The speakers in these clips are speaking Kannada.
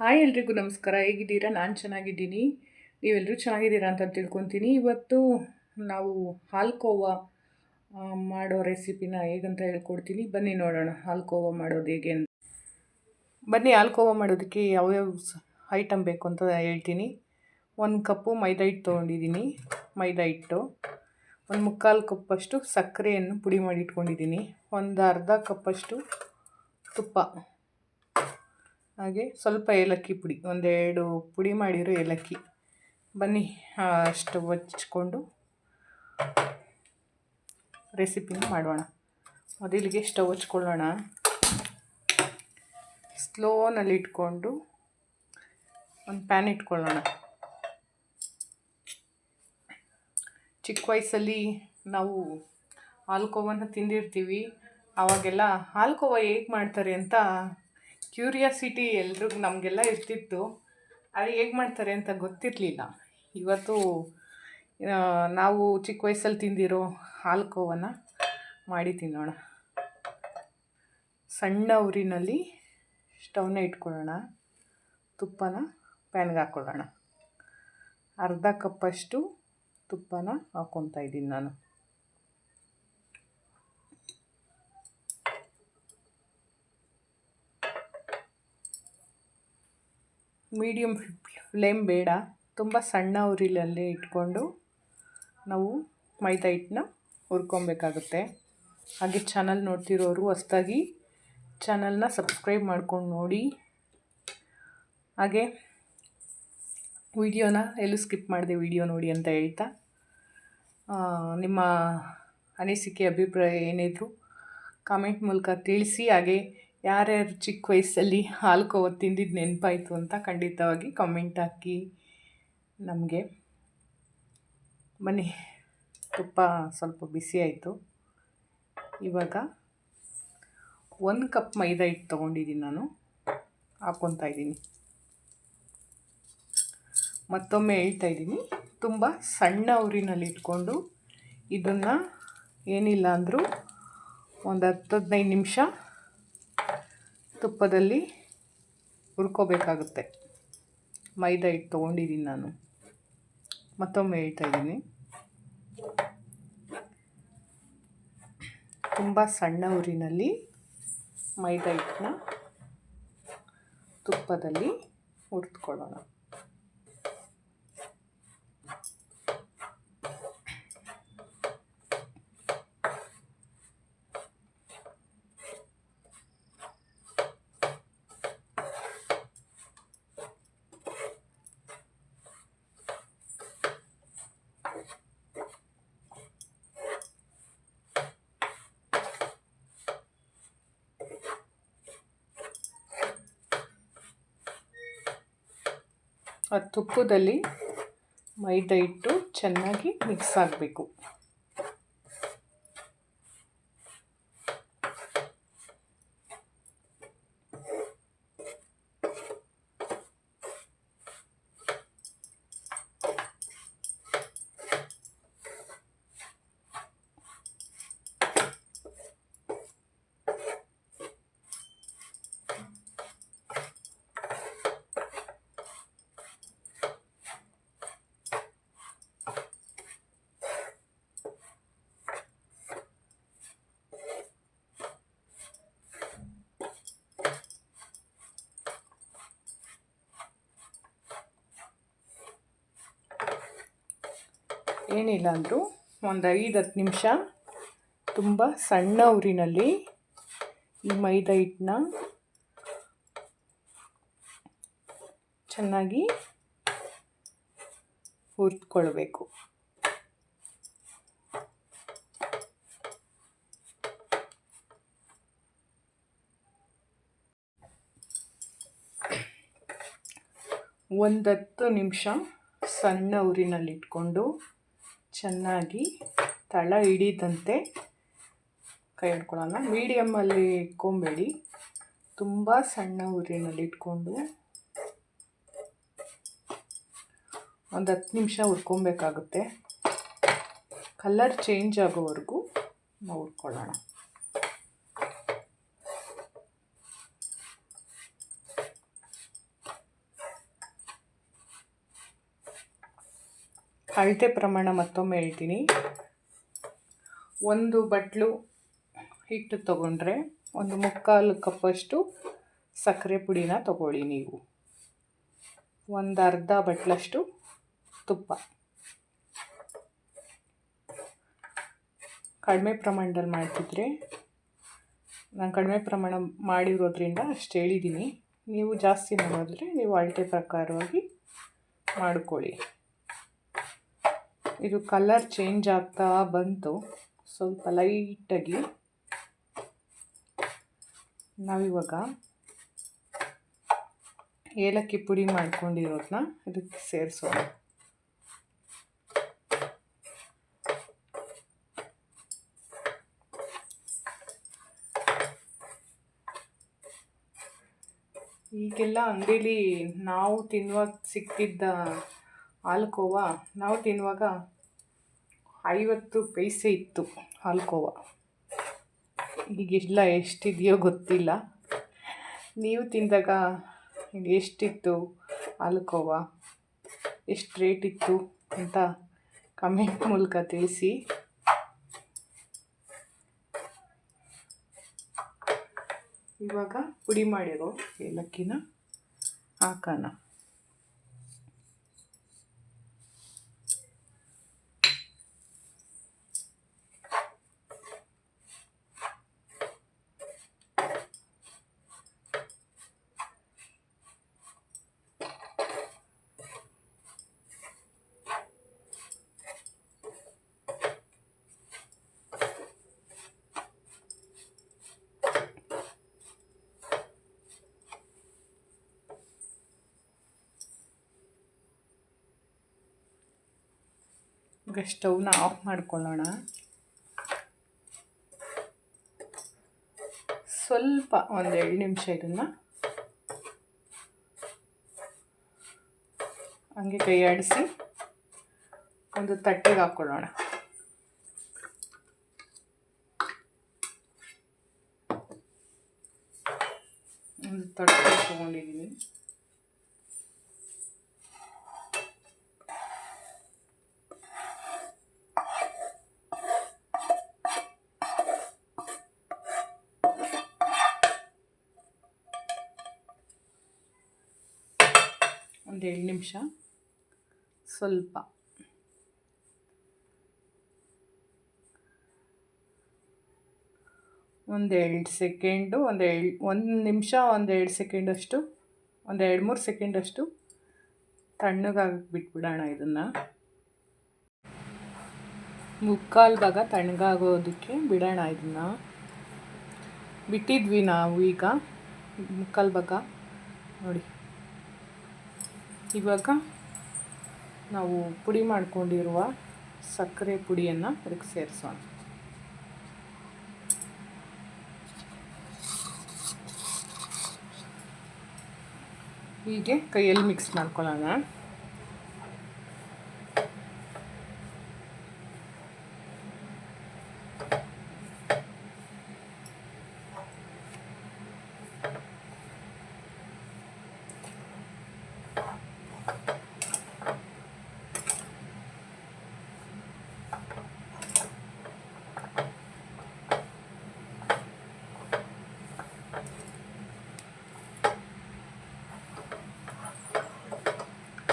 ಹಾಯ್ ಎಲ್ರಿಗೂ ನಮಸ್ಕಾರ. ಹೇಗಿದ್ದೀರಾ? ನಾನು ಚೆನ್ನಾಗಿದ್ದೀನಿ. ನೀವೆಲ್ಲರೂ ಚೆನ್ನಾಗಿದ್ದೀರಾ ಅಂತ ತಿಳ್ಕೊತೀನಿ. ಇವತ್ತು ನಾವು ಹಾಲ್ಕೋವಾ ಮಾಡೋ ರೆಸಿಪಿನ ಹೇಗಂತ ಹೇಳ್ಕೊಡ್ತೀನಿ. ಬನ್ನಿ ನೋಡೋಣ ಹಾಲ್ಕೋವಾ ಮಾಡೋದು ಹೇಗೆ ಅಂತ. ಬನ್ನಿ ಹಾಲ್ಕೋವಾ ಮಾಡೋದಕ್ಕೆ ಯಾವ್ಯಾವ ಐಟಮ್ ಬೇಕು ಅಂತ ಹೇಳ್ತೀನಿ. ಒಂದು ಕಪ್ಪು ಮೈದಾ ಹಿಟ್ಟು ತೊಗೊಂಡಿದ್ದೀನಿ. ಮೈದಾ ಹಿಟ್ಟು. ಒಂದು ಮುಕ್ಕಾಲು ಕಪ್ಪಷ್ಟು ಸಕ್ಕರೆಯನ್ನು ಪುಡಿ ಮಾಡಿ ಇಟ್ಕೊಂಡಿದ್ದೀನಿ. ಒಂದು ಅರ್ಧ ಕಪ್ಪಷ್ಟು ತುಪ್ಪ. ಹಾಗೆ ಸ್ವಲ್ಪ ಏಲಕ್ಕಿ ಪುಡಿ, ಒಂದೆರಡು ಪುಡಿ ಮಾಡಿರೋ ಏಲಕ್ಕಿ. ಬನ್ನಿ ಸ್ಟವ್ ಹಚ್ಕೊಂಡು ರೆಸಿಪಿನ ಮಾಡೋಣ. ಮೊದಲಿಗೆ ಸ್ಟವ್ ಹಚ್ಕೊಳ್ಳೋಣ. ಸ್ಲೋನಲ್ಲಿ ಇಟ್ಕೊಂಡು ಒಂದು ಪ್ಯಾನ್ ಇಟ್ಕೊಳ್ಳೋಣ. ಚಿಕ್ಕ ವಯಸ್ಸಲ್ಲಿ ನಾವು ಹಾಲ್ಕೋವನ್ನು ತಿಂದಿರ್ತೀವಿ. ಆವಾಗೆಲ್ಲ ಹಾಲ್ಕೋವ ಹೇಗೆ ಮಾಡ್ತಾರೆ ಅಂತ ಕ್ಯೂರಿಯಾಸಿಟಿ ಎಲ್ರಿಗೂ ನಮಗೆಲ್ಲ ಇರ್ತಿತ್ತು. ಅದು ಹೇಗೆ ಮಾಡ್ತಾರೆ ಅಂತ ಗೊತ್ತಿರಲಿಲ್ಲ. ಇವತ್ತು ನಾವು ಚಿಕ್ಕ ವಯಸ್ಸಲ್ಲಿ ತಿಂದಿರೋ ಹಾಲ್ಕೋವನ್ನ ಮಾಡಿ ತಿನ್ನೋಣ. ಸಣ್ಣ ಉರಿನಲ್ಲಿ ಸ್ಟವ್ನ ಇಟ್ಕೊಳ್ಳೋಣ. ತುಪ್ಪನ ಪ್ಯಾನ್ಗೆ ಹಾಕ್ಕೊಳ್ಳೋಣ ಅರ್ಧ ಕಪ್ಪಷ್ಟು ತುಪ್ಪನ ಹಾಕ್ಕೊತಾ ಇದ್ದೀನಿ ನಾನು. ಮೀಡಿಯಮ್ ಫ್ಲೇಮ್ ಬೇಡ. ತುಂಬ ಸಣ್ಣ ಉರಿಲಲ್ಲೇ ಇಟ್ಕೊಂಡು ನಾವು ಮೈದಾ ಹಿಟ್ಟನ್ನ ಹುರ್ಕೊಬೇಕಾಗುತ್ತೆ. ಹಾಗೆ ಚಾನಲ್ ನೋಡ್ತಿರೋರು ಹೊಸ್ದಾಗಿ ಚಾನಲ್ನ ಸಬ್ಸ್ಕ್ರೈಬ್ ಮಾಡ್ಕೊಂಡು ನೋಡಿ. ಹಾಗೆ ವಿಡಿಯೋನ ಎಲ್ಲೂ ಸ್ಕಿಪ್ ಮಾಡಿದೆ ವಿಡಿಯೋ ನೋಡಿ ಅಂತ ಹೇಳ್ತಾ. ನಿಮ್ಮ ಅನಿಸಿಕೆ, ಅಭಿಪ್ರಾಯ ಏನಿದ್ರು ಕಾಮೆಂಟ್ ಮೂಲಕ ತಿಳಿಸಿ. ಹಾಗೆ ಯಾರ್ಯಾರು ಚಿಕ್ಕ ವಯಸ್ಸಲ್ಲಿ ಹಾಲ್ಕೋವ ತಿಂದಿದ್ದು ನೆನಪಾಯಿತು ಅಂತ ಖಂಡಿತವಾಗಿ ಕಾಮೆಂಟ್ ಹಾಕಿ ನಮಗೆ. ಮನೆ ತುಪ್ಪ ಸ್ವಲ್ಪ ಬಿಸಿ ಆಯಿತು. ಇವಾಗ ಒಂದು ಕಪ್ ಮೈದಾ ಹಿಟ್ಟು ತೊಗೊಂಡಿದ್ದೀನಿ ನಾನು. ಹಾಕ್ಕೊತಾ ಇದ್ದೀನಿ. ಮತ್ತೊಮ್ಮೆ ಹೇಳ್ತಾ ಇದ್ದೀನಿ. ತುಂಬ ಸಣ್ಣ ಊರಿನಲ್ಲಿ ಇಟ್ಕೊಂಡು ಇದನ್ನು ಏನಿಲ್ಲ ಅಂದರೂ ಒಂದು ಹತ್ತು ಹದಿನೈದು ನಿಮಿಷ ತುಪ್ಪದಲ್ಲಿ ಹುರ್ಕೋಬೇಕಾಗುತ್ತೆ. ಮೈದಾ ಹಿಟ್ಟು ತೊಗೊಂಡಿದ್ದೀನಿ ನಾನು. ಮತ್ತೊಮ್ಮೆ ಹೇಳ್ತಾ ಇದ್ದೀನಿ. ತುಂಬ ಸಣ್ಣ ಊರಿನಲ್ಲಿ ಮೈದಾ ಹಿಟ್ಟನ್ನ ತುಪ್ಪದಲ್ಲಿ ಹುರಿದ್ಕೊಳ್ಳೋಣ. ಆ ತುಪ್ಪದಲ್ಲಿ ಮೈದಾ ಹಿಟ್ಟು ಚೆನ್ನಾಗಿ ಮಿಕ್ಸ್ ಆಗಬೇಕು. ಏನಿಲ್ಲ ಅಂದರೂ ಒಂದು ಐದು ಹತ್ತು ನಿಮಿಷ ತುಂಬ ಸಣ್ಣ ಊರಿನಲ್ಲಿ ಈ ಮೈದಾ ಹಿಟ್ಟನ್ನ ಚೆನ್ನಾಗಿ ಹುರಿದ್ಕೊಳ್ಬೇಕು. ಒಂದು ನಿಮಿಷ ಸಣ್ಣ ಉರಿನಲ್ಲಿ ಇಟ್ಕೊಂಡು ಚೆನ್ನಾಗಿ ತಳ ಹಿಡಿದಂತೆ ಕೈ ಹಿಡ್ಕೊಳ್ಳೋಣ. ಮೀಡಿಯಮ್ಮಲ್ಲಿ ಇಟ್ಕೊಬೇಡಿ. ತುಂಬ ಸಣ್ಣ ಉರಿನಲ್ಲಿ ಇಟ್ಕೊಂಡು ಒಂದು ಹತ್ತು ನಿಮಿಷ ಹುರ್ಕೊಬೇಕಾಗುತ್ತೆ. ಕಲರ್ ಚೇಂಜ್ ಆಗೋವರೆಗೂ ನಾವು ಹುರ್ಕೊಳ್ಳೋಣ. ಅಳತೆ ಪ್ರಮಾಣ ಮತ್ತೊಮ್ಮೆ ಹೇಳ್ತೀನಿ. ಒಂದು ಬಟ್ಲು ಹಿಟ್ಟು ತಗೊಂಡ್ರೆ ಒಂದು ಮುಕ್ಕಾಲು ಕಪ್ಪಷ್ಟು ಸಕ್ಕರೆ ಪುಡಿನ ತಗೊಳ್ಳಿ ನೀವು. ಒಂದು ಅರ್ಧ ಬಟ್ಲಷ್ಟು ತುಪ್ಪ. ಕಡಿಮೆ ಪ್ರಮಾಣದಲ್ಲಿ ಮಾಡ್ತಿದ್ರೆ, ನಾನು ಕಡಿಮೆ ಪ್ರಮಾಣ ಮಾಡಿರೋದ್ರಿಂದ ಅಷ್ಟು ಹೇಳಿದ್ದೀನಿ. ನೀವು ಜಾಸ್ತಿ ಮಾಡೋದ್ರೆ ನೀವು ಅಳತೆ ಪ್ರಕಾರವಾಗಿ ಮಾಡ್ಕೊಳ್ಳಿ. ಇದು ಕಲರ್ ಚೇಂಜ್ ಆಗ್ತಾ ಬಂತು. ಸ್ವಲ್ಪ ಲೈಟಾಗಿ ನಾವಿವಾಗ ಏಲಕ್ಕಿ ಪುಡಿ ಮಾಡ್ಕೊಂಡಿರೋದನ್ನ ಇದಕ್ಕೆ ಸೇರಿಸೋಣ. ಈಗೆಲ್ಲ ಅಂಗಡೀಲಿ ನಾವು ತಿನ್ನುವಾಗ ಸಿಕ್ತಿದ್ದ ಹಾಲ್ಕೋವ. ನಾವು ತಿನ್ನುವಾಗ ಐವತ್ತು ಪೈಸೆ ಇತ್ತು ಹಾಲ್ಕೋವ. ಈಗೆಲ್ಲ ಎಷ್ಟಿದೆಯೋ ಗೊತ್ತಿಲ್ಲ. ನೀವು ತಿಂದಾಗ ಎಷ್ಟಿತ್ತು ಹಾಲ್ಕೋವ? ಎಷ್ಟು ರೇಟ್ ಇತ್ತು ಅಂತ ಕಮೆಂಟ್ ಮೂಲಕ ತಿಳಿಸಿ. ಇವಾಗ ಪುಡಿ ಮಾಡಿರೋ ಏಲಕ್ಕಿನ ಹಾಕೋಣ. ಈಗ ಸ್ಟವ್ನ ಆಫ್ ಮಾಡ್ಕೊಳ್ಳೋಣ. ಸ್ವಲ್ಪ ಒಂದು ಎರಡು ನಿಮಿಷ ಇದನ್ನು ಹಂಗೆ ಕೈ ಆಡಿಸಿ ಒಂದು ತಟ್ಟೆಗೆ ಹಾಕ್ಕೊಳ್ಳೋಣ ಒಂದು ತಟ್ಟೆ ತೊಗೊಂಡಿದ್ದೀನಿ ಒಂದು ಎರಡು ನಿಮಿಷ. ಸ್ವಲ್ಪ. ಒಂದು ಎರಡು ಸೆಕೆಂಡು, ಒಂದು ಎರಡು ಒಂದು ನಿಮಿಷ, ಒಂದು ಎರಡು ಸೆಕೆಂಡಷ್ಟು ಒಂದು ಎರಡು ಮೂರು ಸೆಕೆಂಡಷ್ಟು ತಣ್ಣಗಾಗಿ ಬಿಟ್ಬಿಡೋಣ ಇದನ್ನು. ಮುಕ್ಕಾಲು ಭಾಗ ತಣ್ಣಗಾಗೋದಕ್ಕೆ ಬಿಡೋಣ ಇದನ್ನು. ಬಿಟ್ಟಿದ್ವಿ ನಾವು ಈಗ. ಮುಕ್ಕಾಲು ಭಾಗ. ನೋಡಿ. ಇವಾಗ ನಾವು ಪುಡಿ ಮಾಡ್ಕೊಂಡಿರುವ ಸಕ್ಕರೆ ಪುಡಿಯನ್ನು ಅದಕ್ಕೆ ಸೇರಿಸೋಣ. ಹೀಗೆ ಕೈಯಲ್ಲಿ ಮಿಕ್ಸ್ ಮಾಡ್ಕೊಳ್ಳೋಣ.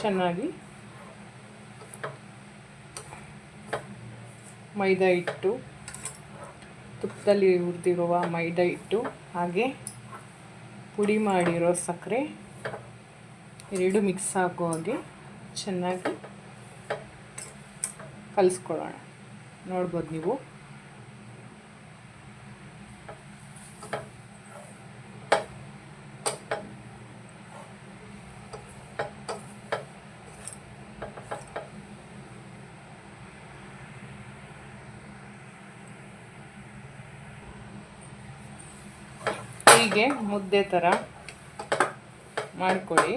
ಚೆನ್ನಾಗಿ ಮೈದಾ ಹಿಟ್ಟು ತುಪ್ಪದಲ್ಲಿ ಹುರಿದಿರುವ ಮೈದಾ ಹಿಟ್ಟು ಹಾಗೆ ಪುಡಿ ಮಾಡಿರೋ ಸಕ್ಕರೆ. ಎರಡು ಮಿಕ್ಸ್ ಆಗೋ ಹಾಗೆ ಚೆನ್ನಾಗಿ ಕಲಿಸ್ಕೊಳ್ಳೋಣ. ನೋಡ್ಬೋದು ನೀವು. ಹೀಗೆ ಮುದ್ದೆ ಥರ ಮಾಡಿಕೊಡಿ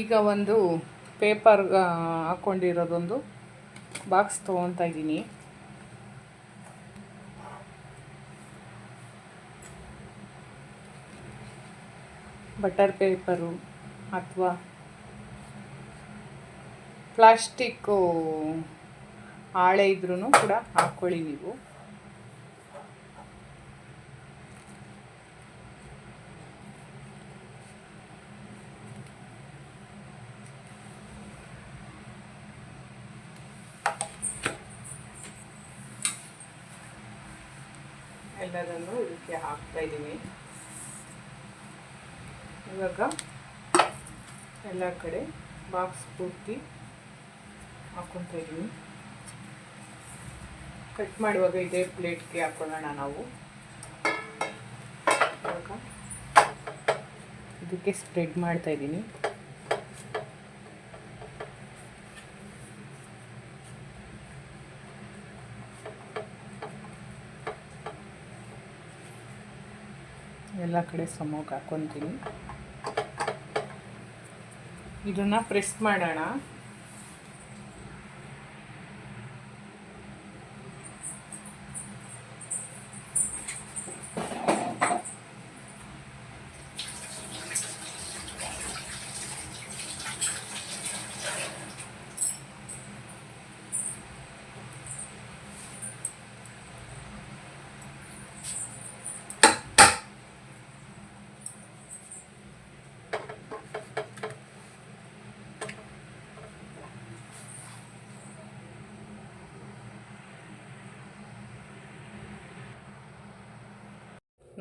ಈಗ ಒಂದು ಪೇಪರ್ ಹಾಕ್ಕೊಂಡಿರೋದೊಂದು ಬಾಕ್ಸ್ ತೊಗೊತಾ ಇದ್ದೀನಿ. ಬಟರ್ ಪೇಪರು ಅಥವಾ ಪ್ಲಾಸ್ಟಿಕ್ಕು ಹಾಳೆ ಇದ್ರೂ ಕೂಡ ಹಾಕ್ಕೊಳ್ಳಿ ನೀವು. ಎಲ್ಲದನ್ನು ಇದಕ್ಕೆ ಹಾಕ್ತಾ ಇದ್ದೀನಿ ಇವಾಗ ಎಲ್ಲ ಕಡೆ ಬಾಕ್ಸ್ ಪೂರ್ತಿ ಹಾಕ್ಕೊತಾ ಇದ್ದೀನಿ ಕಟ್ ಮಾಡುವಾಗ ಇದೇ ಪ್ಲೇಟ್ಗೆ ಹಾಕೊಳ್ಳೋಣ ನಾವು. ಇವಾಗ ಇದಕ್ಕೆ ಸ್ಪ್ರೆಡ್ ಮಾಡ್ತಾ ಎಲ್ಲ ಕಡೆ ಸಮೋಗ ಹಾಕ್ಕೊತೀನಿ ಇದನ್ನು ಪ್ರೆಸ್ ಮಾಡೋಣ.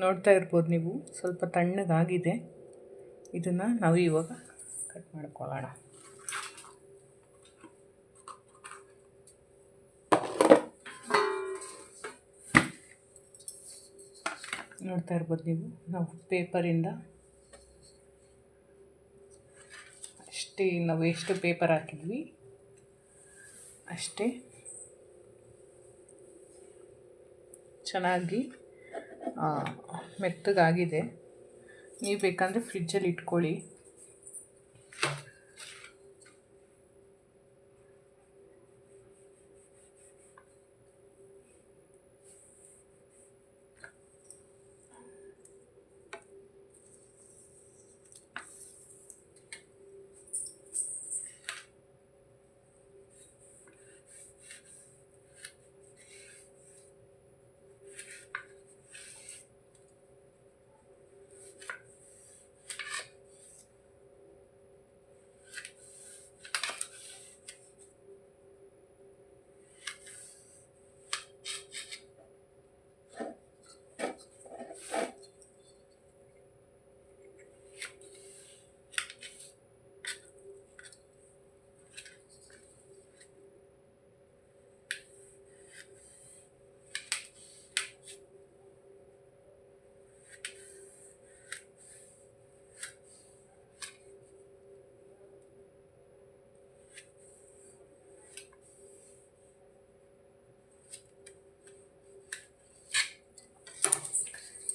ನೋಡ್ತಾ ಇರ್ಬೋದು ನೀವು. ಸ್ವಲ್ಪ ತಣ್ಣಗಾಗಿದೆ. ಇದನ್ನು ನಾವು ಇವಾಗ ಕಟ್ ಮಾಡ್ಕೊಳ್ಳೋಣ. ನೋಡ್ತಾ ಇರ್ಬೋದು ನೀವು. ನಾವು ಪೇಪರಿಂದ ಅಷ್ಟೇ, ನಾವು ಎಷ್ಟು ಪೇಪರ್ ಹಾಕಿದ್ವಿ, ಅಷ್ಟೇ ಚೆನ್ನಾಗಿ ಮೆತ್ತಗಾಗಿದೆ. ನೀವು ಬೇಕಂದರೆ ಫ್ರಿಜ್ಜಲ್ಲಿ ಇಟ್ಕೊಳ್ಳಿ.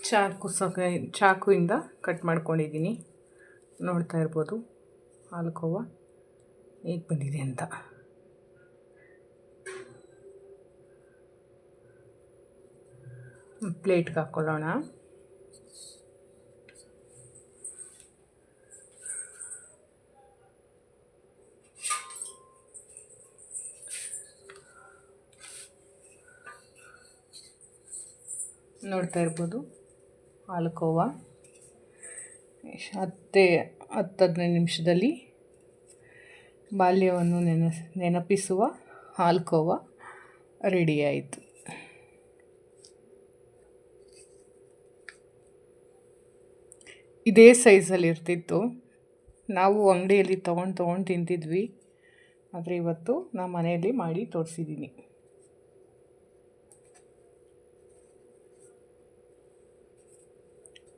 ಚಾಕು ಸಹ ಚಾಕುವಿಂದ ಕಟ್ ಮಾಡ್ಕೊಂಡಿದ್ದೀನಿ. ನೋಡ್ತಾ ಇರ್ಬೋದು ಹಾಲ್ಕೋವ ಹೇಗೆ ಬಂದಿದೆ ಅಂತ. ಪ್ಲೇಟ್ಗೆ ಹಾಕ್ಕೊಳ್ಳೋಣ ನೋಡ್ತಾ ಇರ್ಬೋದು. ಹಾಲುಕೋವ ಹತ್ತೇ ಹತ್ತು ಹದಿನೈದು ನಿಮಿಷದಲ್ಲಿ ಬಾಲ್ಯವನ್ನು ನೆನೆಸ್ ನೆನಪಿಸುವ ಆಲ್ಕೋವ ರೆಡಿ ಆಯಿತು. ಇದೇ ಸೈಜಲ್ಲಿ ಇರ್ತಿತ್ತು. ನಾವು ಅಂಗಡಿಯಲ್ಲಿ ತೊಗೊಂಡು ತೊಗೊಂಡು ತಿಂತಿದ್ವಿ. ಆದರೆ ಇವತ್ತು ನಾನು ಮನೆಯಲ್ಲಿ ಮಾಡಿ ತೋರಿಸಿದ್ದೀನಿ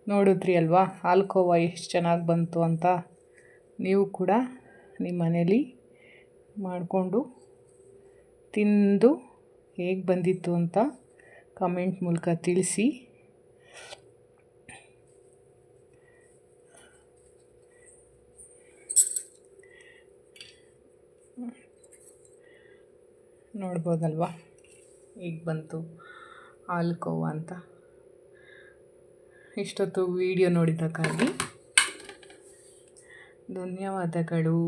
ನೋಡಿದ್ರಿ ಅಲ್ವಾ? ಹಾಲ್ಕೋವ ಎಷ್ಟು ಚೆನ್ನಾಗಿ ಬಂತು ಅಂತ ನೀವು ಕೂಡ ನಿಮ್ಮ ಮನೇಲಿ ಮಾಡಿಕೊಂಡು ತಿಂದು ಹೇಗೆ ಬಂದಿತ್ತು ಅಂತ ಕಮೆಂಟ್ ಮೂಲಕ ತಿಳಿಸಿ. ನೋಡ್ಬೋದಲ್ವಾ? ಈಗ ಬಂತು ಹಾಲು ಕೋವ ಅಂತ? ಇಷ್ಟೊತ್ತು ವಿಡಿಯೋ ನೋಡಿದ್ದಕ್ಕಾಗಿ ಧನ್ಯವಾದಗಳು.